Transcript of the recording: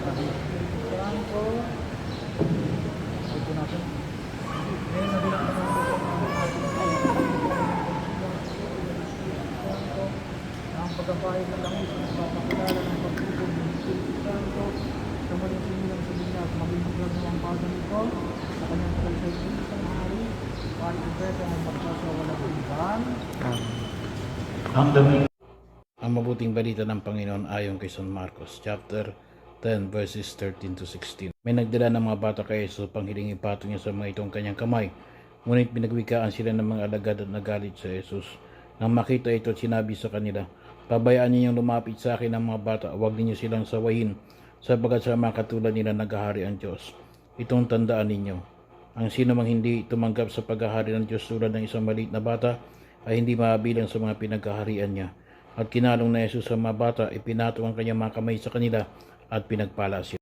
Franco. Ito natin. Ngayon, nabilang naman ang pagkapahit ng langis ang papakilala ng ng Santo sa muling sinilang sa binya at magbibigyan ng ang bago ni sa kanyang pagkakasay isang hari para ipeto ng pagkasawa ng ibang ang ang mabuting balita ng Panginoon ayon kay San Marcos chapter 10, verses 13 to 16. May nagdala ng mga bata kay Jesus upang hiling ipatong niya sa mga itong kanyang kamay. Ngunit pinagwikaan sila ng mga alagad at nagalit sa Jesus. Nang makita ito, sinabi sa kanila, Pabayaan ninyong lumapit sa akin ang mga bata, huwag ninyo silang sawayin, sabagat sa mga katulad nila naghahari ang Diyos. Itong tandaan ninyo, ang sino mang hindi tumanggap sa paghahari ng Diyos tulad ng isang maliit na bata ay hindi mabilang sa mga pinaghaharian niya. At kinalong na Jesus sa mga bata, ipinatong ang kanyang mga kamay sa kanila at pinagpala sila.